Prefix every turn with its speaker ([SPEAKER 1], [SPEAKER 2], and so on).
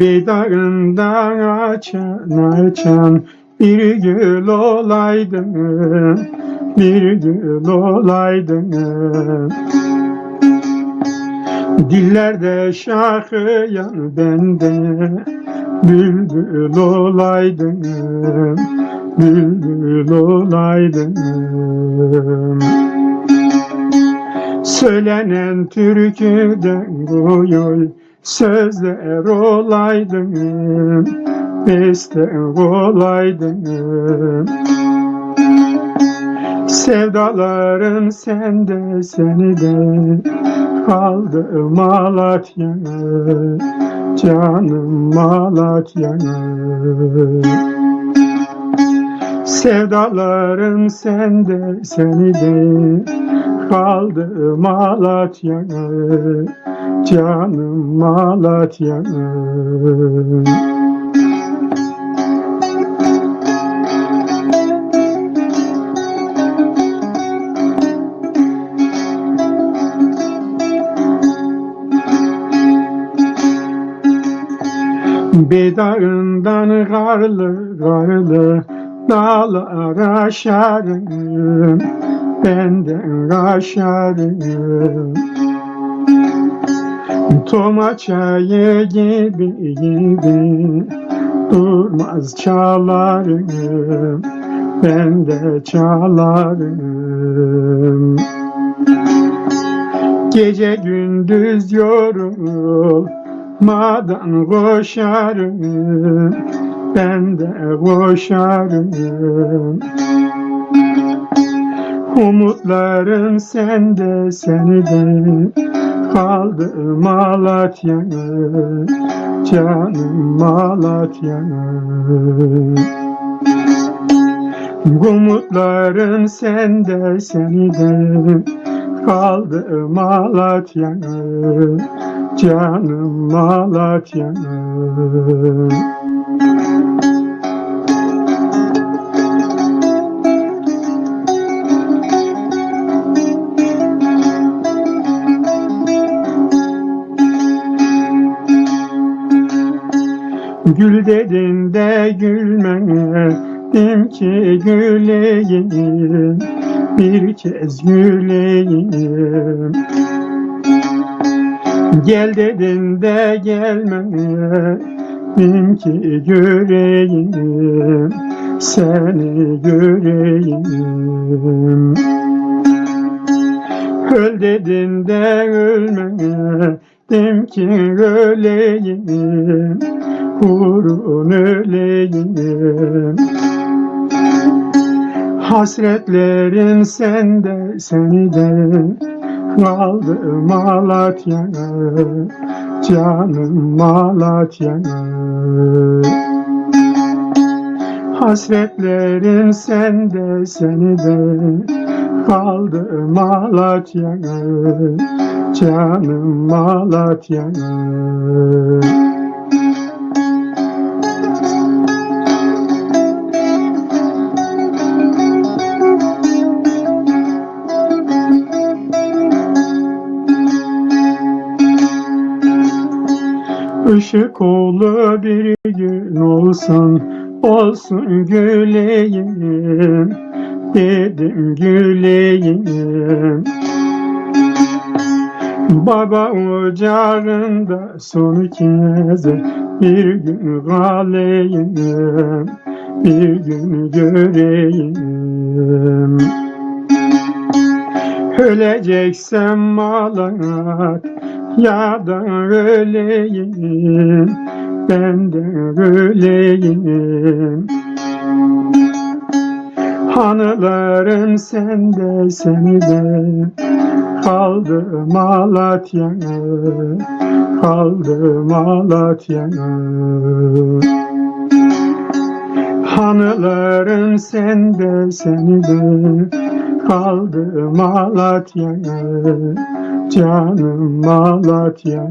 [SPEAKER 1] Bedağından açan açan bir gül olaydın bir gül olaydın Dillerde şarkıyan bende. Bülbül olaydın bülbül olaydın Söylenen türküden goyoy sözler olaydın beste olaydın. Sevdalarım sende seni de kaldı Malatya canım Malatya. Sevdalarım sende seni de kaldı Malatya canım Malatya Bedağından karlı karlı dağlar aşarım. Benden aşarım Toma çayı gibi gibi Durmaz çalarım Ben de çalarım Gece gündüz yorul Madan koşarım ben de koşarım. Umutlarım sende seni de kaldı Malatya canım Malatya Umutlarım sende seni de. Kaldı canım Malatya Gül dedin de gülmedim ki güleyim. Bir kez güleyim. Gel dedin de gelmedim ki göreyim Seni göreyim Öl dedin de ölmedim ki öleyim Uğrun öleyim. Hasretlerin sende seni de kaldı Malatya canım Malatya. Hasretlerin sende seni de kaldı Malatya canım Malatya Işık oğlu bir gün olsun, olsun güleyim, dedim güleyim. Baba ocağında son kez bir gün kaleyim, bir gün göreyim. Öleceksem malat ya da öleyim ben de öleyim. Hanılarım sende seni de kaldı Malatya kaldı Malatya. Hanılarım sende seni de kaldı Malatya canım Malatya